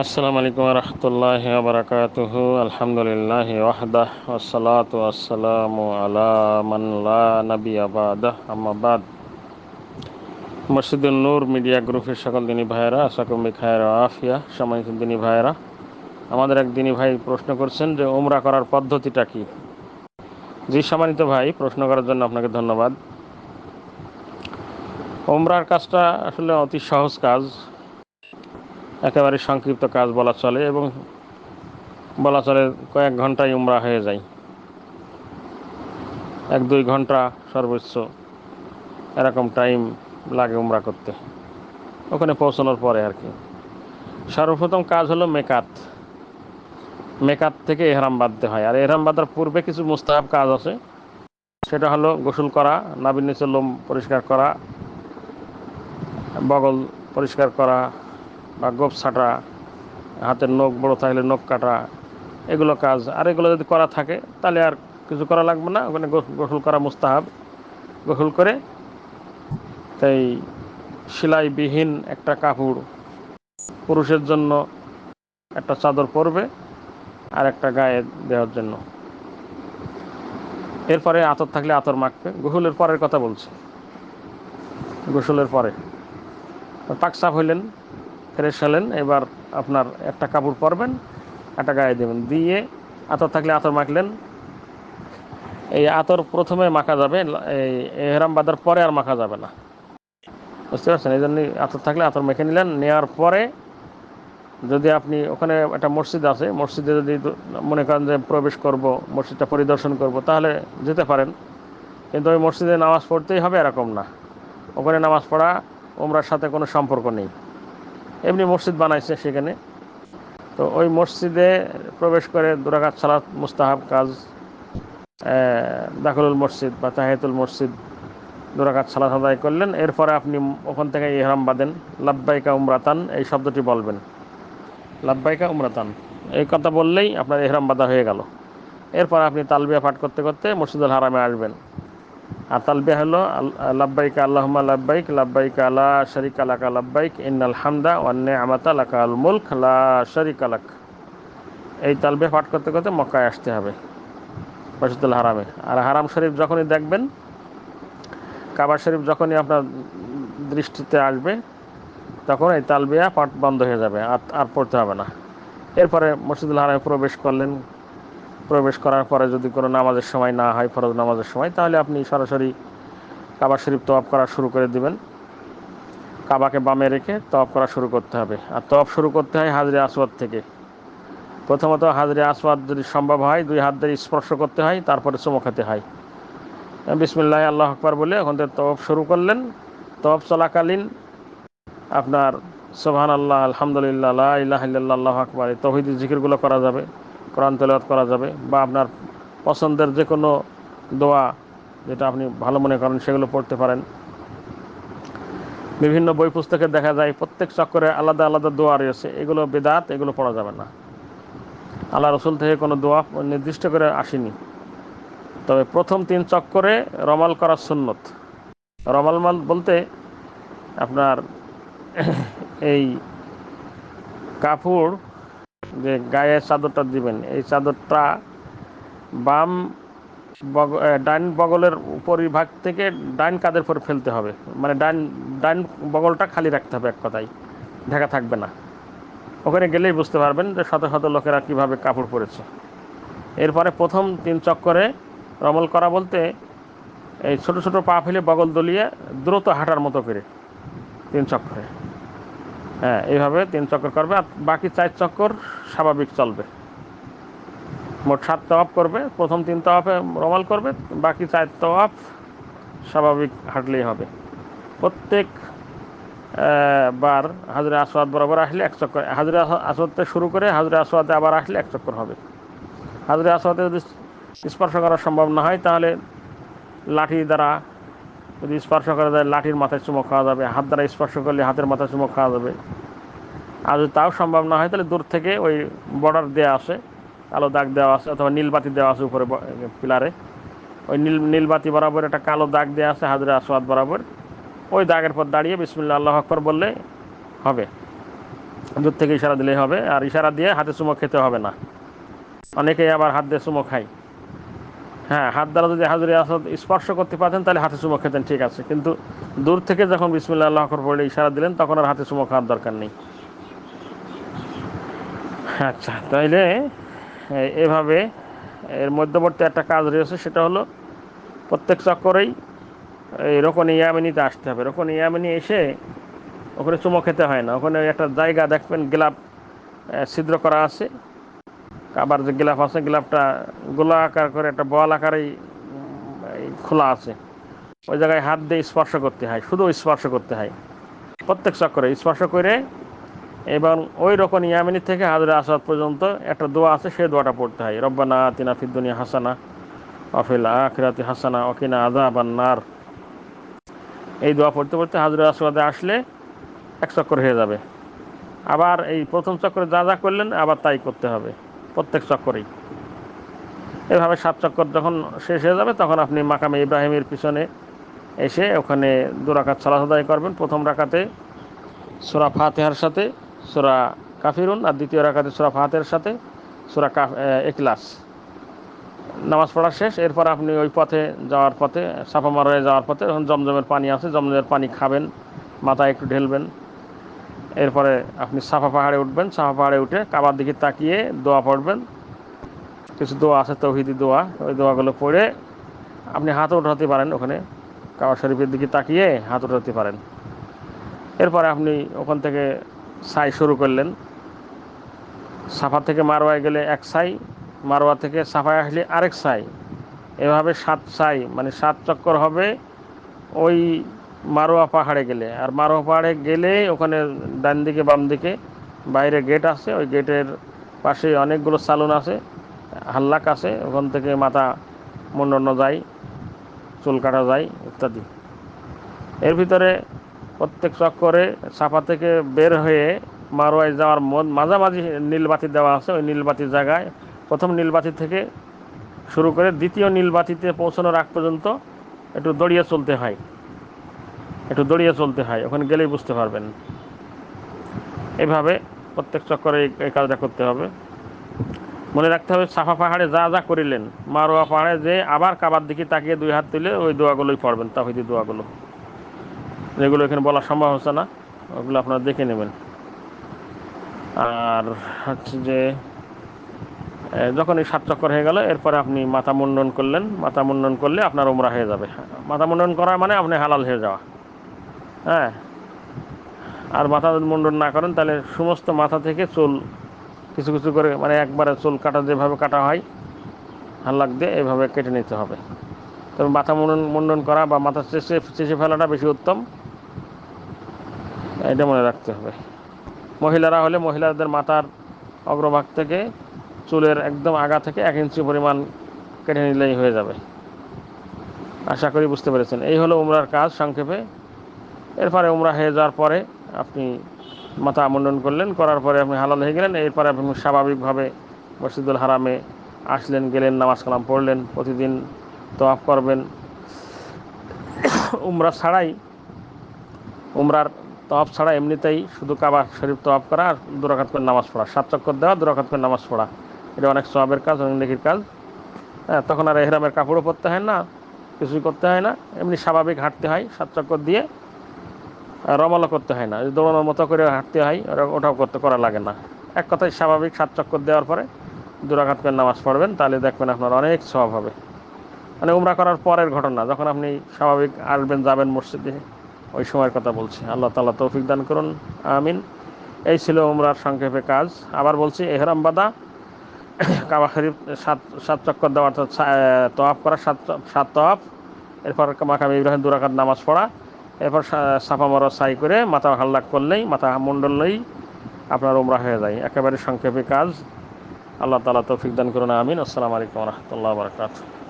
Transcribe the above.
আসসালামু আলাইকুম রহমতুল্লাহ বারকাতুহু। আলহামদুলিল্লাহ ওয়াহদাহ। ওসলাত আলা মান লা নবী আবাদ আম্মাবাদ মসজিদুল নূর মিডিয়া গ্রুপের সকল দিনী ভাইয়েরা, আশা করি খায়ের আফিয়া, সম্মানিত দিনী ভাইয়েরা, আমাদের এক দিনী ভাই প্রশ্ন করছেন যে, উমরা করার পদ্ধতিটা কি? জি, সম্মানিত ভাই, প্রশ্ন করার জন্য আপনাকে ধন্যবাদ। ওমরার কাজটা আসলে অতি সহজ কাজ। একেবারে সংক্ষিপ্ত কাজ বলা চলে এবং বলা চলে কয়েক ঘন্টায় উমরা হয়ে যায়। এক দুই ঘণ্টা সর্বোচ্চ এরকম টাইম লাগে উমরা করতে। ওখানে পৌঁছানোর পরে আর কি। সর্বপ্রথম কাজ হলো মেকাত। মেকাত থেকে এহরাম বাঁধতে হয়। আর এহরাম বাঁধার পূর্বে কিছু মুস্তাহাব কাজ আছে। সেটা হলো গোসল করা নাবিন নিচে লোম পরিষ্কার করা, বগল পরিষ্কার করা বা গোপ ছাটা, হাতের নখ বড় থাকলে নখ কাটা, এগুলো কাজ। আর এগুলো যদি করা থাকে, তাহলে আর কিছু করা লাগবে না। ওখানে গোসল করা মুস্তাহাব। গোসল করে তাই সেলাইবিহীন একটা কাপড় পুরুষের জন্য একটা চাদর পরবে আর একটা গায়ে দেওয়ার জন্য। এরপরে আতর থাকলে আতর মাখবে। গোসলের পরের কথা বলছে। গোসলের পরে। পাক সাফ হইলেন। ফ্রেশ হলেন, এবার আপনার একটা কাপড় পরবেন, একটা গায়ে দেবেন। দিয়ে আতর থাকলে আতর মাখলেন। এই আতর প্রথমে মাখা যাবে, এই এহরাম বাঁধার পরে আর মাখা যাবে না। বুঝতে পারছেন? এই জন্যই আতর থাকলে আতর মেখে নিলেন নেওয়ার পরে যদি আপনি ওখানে একটা মসজিদ আছে, মসজিদে যদি মনে করেন যে প্রবেশ করব, মসজিদটা পরিদর্শন করব, তাহলে যেতে পারেন। কিন্তু ওই মসজিদে নামাজ পড়তেই হবে এরকম না। ওখানে নামাজ পড়া ওমরার সাথে কোনো সম্পর্ক নেই। এমনি মসজিদ বানাইছে সেখানে। তো ওই মসজিদে প্রবেশ করে দুরাকাত সালাত মুস্তাহাব কাজ দাখলুল মসজিদ বা তাহেতুল মসজিদ দুরাকাত সালাত আদায় করলেন। এরপরে আপনি ওখান থেকে ইহরাম বাঁধেন। লাব্বাইকা উমরাতান, এই শব্দটি বলবেন। লাব্বাইকা উমরাতান, এই কথা বললেই আপনার এহরাম বাঁধা হয়ে গেল। এরপর আপনি তালবিয়া পাঠ করতে করতে মসজিদুল হারামে আসবেন। আর তালবিয়া হলো লাব্বাইক আল্লাহমা লাব্বাইক লাব্বাইক আলা শরিক আলাকা লাব্বাইক, ইন্নাল হামদা ওয়ান্নে আমাতা লাকা আল মুলক, লা শরিক আলাক এই তালবে পাঠ করতে করতে মক্কায় আসতে হবে, মসজিদুল হারামে। আর হারাম শরীফ যখনই দেখবেন কাবার শরীফ যখনই আপনার দৃষ্টিতে আসবে, তখন এই তালবিয়া পাঠ বন্ধ হয়ে যাবে, আর আর পড়তে হবে না। এরপরে মসজিদুল হারামে প্রবেশ করলেন প্রবেশ করার পরে যদি কোনো নামাজের সময় না হয়, ফরজ নামাজের সময়, তাহলে আপনি সরাসরি কাবা শরীফ তফ করা শুরু করে দিবেন। কাবাকে বামে রেখে তফ করা শুরু করতে হবে। আর তফ শুরু করতে হয় হাজরে আসওয়াদ থেকে। প্রথমত হাজরে আসওয়াদ যদি সম্ভব হয়, দুই হাত দিয়ে স্পর্শ করতে হয়, তারপরে চুমো খেতে হয়। বিসমিল্লাহ, আল্লাহ আকবর বলে ওখান থেকে তফ শুরু করলেন। তফ চলাকালীন আপনার সোহান আল্লাহ আলহামদুলিল্লাহ ইলাহ আল্লাহ আকবর, এই তহিদ জিকিরগুলো করা যাবে। কোরআন তেলাওয়াত করা যাবে বা আপনার পছন্দের যে কোনো দোয়া যেটা আপনি ভালো মনে করেন সেগুলো পড়তে পারেন। বিভিন্ন বই পুস্তকে দেখা যায় প্রত্যেক চক্করে আলাদা আলাদা দোয়া রয়েছে। এগুলো বেদাত, এগুলো পড়া যাবে না। আল্লাহ রসুল থেকে কোনো দোয়া নির্দিষ্ট করে আসেনি। তবে প্রথম তিন চক্করে রমাল করা সুন্নত। রমাল মাল বলতে আপনার এই কাপড় যে গায়ে চাদরটা দিবেন। এই চাদরটা বাম ডাইন বগলের উপরিভাগ থেকে ডাইন কাদের পরে ফেলতে হবে। মানে ডাইন ডাইন বগলটা খালি রাখতে হবে এক কথায়। ঢাকা থাকবে না। ওখানে গেলেই বুঝতে পারবেন যে শত শত লোকেরা কীভাবে কাপড় পরেছে। এরপরে প্রথম তিন চক্করে রমল করা বলতে এই ছোট ছোট পা ফেলে বগল দলিয়ে দ্রুত হাঁটার মতো করে তিন চক্করে। হ্যাঁ এইভাবে তিন চক্কর করবে আর বাকি চার চক্কর স্বাভাবিক চলবে। মোট সাত তওয়াফ করবে, প্রথম তিন তওয়াফে রমাল করবে, বাকি চার তওয়াফ স্বাভাবিক হাঁটলেই হবে। প্রত্যেক বার হাজরে আসওয়াদ বরাবর আসলে এক চক্কর, হাজরে আসওয়াদ শুরু করে হাজরে আসওয়াদে আবার আসলে এক চক্কর হবে। হাজরে আসওয়াদে যদি স্পর্শ করা সম্ভব না হয়, তাহলে লাঠি দ্বারা যদি স্পর্শ করা যায়, লাঠির মাথায় চুমো খাওয়া যাবে, হাত দ্বারা স্পর্শ করলে হাতের মাথায় চুমো খাওয়া যাবে। আর যদি তাও সম্ভব না হয়, তাহলে দূর থেকে ওই বর্ডার দেওয়া আছে, কালো দাগ দেওয়া আছে, অথবা নীলবাতি দেওয়া আছে উপরে পিলারে। ওই নীল, নীলবাতি বরাবর একটা কালো দাগ দেওয়া আছে, হাজরা আসওয়াদ বরাবর। ওই দাগের পর দাঁড়িয়ে বিসমুল্লা আল্লাহ আকবর বললে হবে। দূর থেকে ইশারা দিলেই হবে, আর ইশারা দিয়ে হাতে চুমো খেতে হবে না। অনেকেই আবার হাত দিয়ে চুমো খায়। হ্যাঁ হাত দ্বারা যদি হাজুরি আসাদ স্পর্শ করতে পারতেন, তাহলে হাতে চুমো খেতেন, ঠিক আছে। কিন্তু দূর থেকে যখন বিসমুল্লাহ আল্লাহ আকবর পড়লে ইশারা দিলেন, তখন আর হাতে চুমো খাওয়ার দরকার নেই। আচ্ছা তাইলে এভাবে এর মধ্যবর্তী একটা কাজ রয়েছে, সেটা হলো প্রত্যেক চক্করেই এই রকন ইয়ামিনিতে আসতে হবে। রকন ইয়ামিনি এসে ওখানে চুমো খেতে হয় না। ওখানে একটা জায়গা দেখবেন গ্লাভ ছিদ্র করা আছে। আবার যে গ্লাভ আছে গ্লাভটা গোলা আকার করে, একটা বল আকারেই খোলা আছে। ওই জায়গায় হাত দিয়ে স্পর্শ করতে হয়, শুধু স্পর্শ করতে হয়। প্রত্যেক চক্করে স্পর্শ করে এবং ওই রকম ইয়ামিনি থেকে হাজরে আসাদ পর্যন্ত একটা দোয়া আছে, সেই দোয়াটা পড়তে হয়। রব্বানা তিনা ফিদ্দুনিয়া হাসানা অফিল আখিরাতি হাসানা অকিনা আদা বান্নার এই দোয়া পড়তে পড়তে হাজরে আসাদে আসলে এক চক্কর হয়ে যাবে। আবার এই প্রথম চক্করে যা যা করলেন, আবার তাই করতে হবে। প্রত্যেক চক্করেই। এভাবে সাত চক্কর যখন শেষ হয়ে যাবে, তখন আপনি মাকামে ইব্রাহিমের পিছনে এসে ওখানে দুরাকাত সালাহ আদায় করবেন। প্রথম রাকাতে সোরা ফাতেহার সাথে, সোরা কাফিরুন, আর দ্বিতীয় রাকাতে সোরা ফাতের সাথে, সোরা কাফ এক্লাস নামাজ পড়া শেষ, এরপর আপনি ওই পথে যাওয়ার পথে, সাফা মারায় যাওয়ার পথে, যখন জমজমের পানি আছে জমজমের পানি খাবেন, মাথায় একটু ঢেলবেন। এরপরে আপনি সাফা পাহাড়ে উঠবেন, সাফা পাহাড়ে উঠে কাবার দিকে তাকিয়ে দোয়া পড়বেন। কিছু দোয়া আছে, তৌহিদি দোয়া। ওই দোয়াগুলো পড়ে আপনি হাত উঠাতে পারেন ওখানে, কাবা শরীফের দিকে তাকিয়ে হাত উঠাতে পারেন। এরপরে আপনি ওখান থেকে সাই শুরু করলেন। সাফা থেকে মারোয়ায় গেলে এক সাই মারোয়া থেকে সাফায় আসলে আরেক সাই। এভাবে সাত সাই মানে সাত চক্কর হবে। ওই মারোয়া পাহাড়ে গেলে। আর মারোয়া পাহাড়ে গেলে ওখানে ডান দিকে, বাম দিকে বাইরে গেট আছে। ওই গেটের পাশে অনেকগুলো সালুন আছে, হাল্লাক আছে। ওখান থেকে মাথা মুন্ডনো যায়, চুল কাটা যায়, ইত্যাদি। এর ভিতরে প্রত্যেক চক্করে সাফা থেকে বের হয়ে মারোয়ায় যাওয়ার মাঝামাঝি নীলবাতি দেওয়া আছে। ওই নীলবাতির জায়গায় প্রথম নীলবাতি থেকে শুরু করে দ্বিতীয় নীলবাতিতে পৌঁছানোর আগ পর্যন্ত একটু দড়িয়ে চলতে হয়। একটু দড়িয়ে চলতে হয়, ওখানে গেলেই বুঝতে পারবেন। এভাবে প্রত্যেক চক্করে এই কাজটা করতে হবে। মনে রাখতে হবে, সাফা পাহাড়ে যা যা করিলেন, মারোয়া পাহাড়ে যে আবার কাবার দিকে তাকিয়ে দুই হাত তুলে ওই দোয়াগুলোই পড়বেন তা তাহিদি দোয়াগুলো। যেগুলো এখানে বলা সম্ভব হচ্ছে না, ওগুলো আপনারা দেখে নেবেন। আর হচ্ছে যে যখন এই সাত চক্কর হয়ে গেল, এরপরে আপনি মাথা মুন্ডন করলেন, মাথা মুন্ডন করলে আপনার উমরা হয়ে যাবে। মাথা মুন্ডন করা মানে আপনি হালাল হয়ে যাওয়া। হ্যাঁ। আর মাথা মুন্ডন না করেন, তাহলে সমস্ত মাথা থেকে চুল, কিছু কিছু করে মানে একবারে চুল কাটা যেভাবে কাটা হয় হাল্লাক দিয়ে এভাবে কেটে নিতে হবে। তবে মাথা মুন্ডন মুন্ডন করা বা মাথা চেষে চেষে ফেলাটা বেশি উত্তম। এটা মনে রাখতে হবে। মহিলারা হলে মহিলাদের মাথার অগ্রভাগ থেকে চুলের একদম আগা থেকে এক ইঞ্চি পরিমাণ কেটে নিলেই হয়ে যাবে। আশা করি বুঝতে পেরেছেন। এই হলো উমরার কাজ সংক্ষেপে। এরপরে উমরা হয়ে যাওয়ার পরে আপনি মাথা মুন্ডন করলেন, করার পরে আপনি হালাল হয়ে গেলেন, এরপরে আপনি স্বাভাবিকভাবে মসজিদুল হারামে আসলেন, গেলেন, নামাজ কালাম পড়লেন, প্রতিদিন তোয়াফ করবেন। উমরা ছাড়াই, উমরার তফ ছাড়া এমনিতেই শুধু কাবা শরীফ তফ করা আর দুরাকাত করে নামাজ পড়া, সাত চক্কর দেওয়া দুরাকাত করে নামাজ পড়া। এটা অনেক সবের কাজ, অনেক নেকির কাজ। হ্যাঁ তখন আর এহরামের কাপড়ও পরতে হয় না, কিছুই করতে হয় না। এমনি স্বাভাবিক হাঁটতে হয়, সাত চক্কর দিয়ে রমালো করতে হয় না। দৌড়ানোর মতো করে হাঁটতে হয় ওটাও করতে, করা লাগে না। এক কথায় স্বাভাবিক, সাত চক্কর দেওয়ার পরে দুরাঘাত করে নামাজ পড়বেন, তাহলে দেখবেন আপনার অনেক স্বভাব হবে। মানে উমরা করার পরের ঘটনা, যখন আপনি স্বাভাবিক আসবেন, যাবেন মসজিদে, ওই সময়ের কথা বলছি। আল্লাহ তালা তৌফিক দান করুন, আমিন। এই ছিল উমরার সংক্ষেপে কাজ। আবার বলছি, এহরাম বাদা, কাবা শরীফ, সাত সাত চক্কর দেওয়া, অর্থাৎ তওয়াফ করা, সাত সাত তওয়াফ। এরপর মাকাম ইব্রাহিম দুরাকাত নামাজ পড়া। এরপর সাফা মারা সাই করে মাথা হাল্লাক করলেই, মাথা মণ্ডলেই আপনার ওমরা হয়ে যায়। একেবারে সংক্ষেপে কাজ। আল্লাহ তালা তৌফিক দান করুন, আমিন। আসসালামু আলাইকুম রহমতুল্লাহ বরকাত